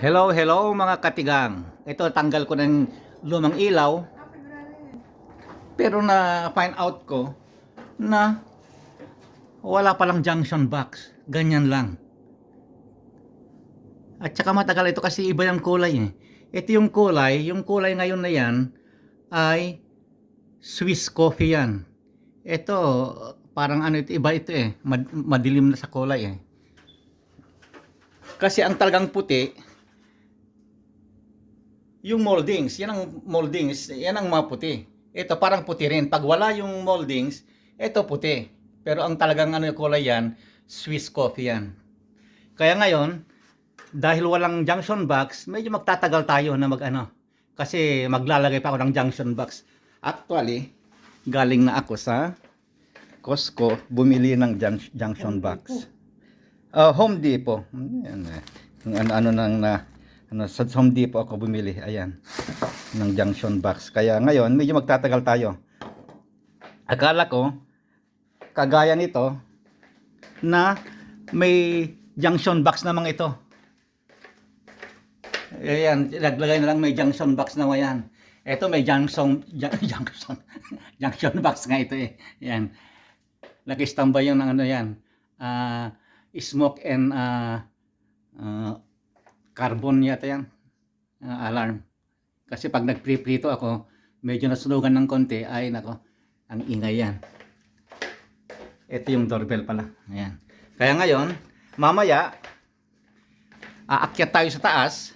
Hello, hello mga katigang. Ito tanggal ko ng lumang ilaw. Pero na find out ko na wala palang junction box. Ganyan lang. At saka matagal ito kasi iba yung kulay eh. Ito yung kulay, yung kulay ngayon na yan ay Swiss coffee yan. Ito, parang ano ito, iba ito eh. Mad- madilim na sa kulay eh. Kasi ang talagang puti, yung moldings, yan ang moldings, yan ang mga puti. Ito parang puti rin. Pag wala yung moldings, ito puti. Pero ang talagang ano yung kulay yan, Swiss coffee yan. Kaya ngayon, dahil walang junction box, medyo magtatagal tayo na mag ano. Kasi maglalagay pa ako ng junction box. Actually, galing na ako sa Costco bumili ng jun- junction box. Uh, Home Depot. Yung ano-ano nang na ano, sa Home Depot ako bumili. Ayan. Ng junction box. Kaya ngayon, medyo magtatagal tayo. Akala ko, kagaya nito, na may junction box naman ito. Ayan, naglagay na lang may junction box na yan. Ito may junction, jun- junction, junction box nga ito eh. Ayan. Nag-standby yung ng ano yan. Ah, smoke and ah, carbon yata yan. Ah, alarm. Kasi pag nagpriprito ako, medyo nasunugan ng konti, ay nako, ang ingay yan. Ito yung doorbell pala. Ayan. Kaya ngayon, mamaya, aakyat tayo sa taas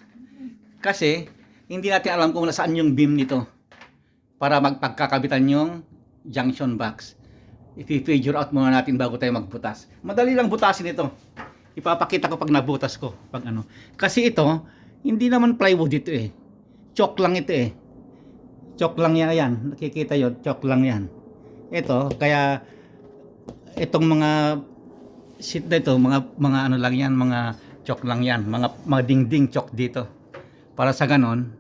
kasi hindi natin alam kung nasaan yung beam nito para magpagkakabitan yung junction box. I-figure out muna natin bago tayo magbutas. Madali lang butasin ito. Ipapakita ko pag nabutas ko. Pag ano. Kasi ito, hindi naman plywood ito eh. Chok lang ito eh. Chok lang yan. yan. Nakikita yun, chok lang yan. Ito, kaya itong mga sheet na ito, mga, mga ano lang yan, mga chok lang yan. Mga, mga dingding chok dito. Para sa ganon,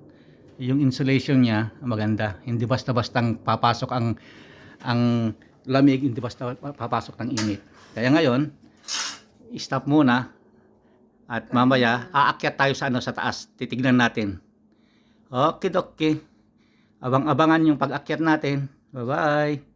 yung insulation niya maganda. Hindi basta-bastang papasok ang ang lamig, hindi basta papasok ng init. Kaya ngayon, stop muna at mamaya aakyat tayo sa ano sa taas. Titignan natin. Okay, okay. Abang-abangan yung pag-akyat natin. Bye-bye.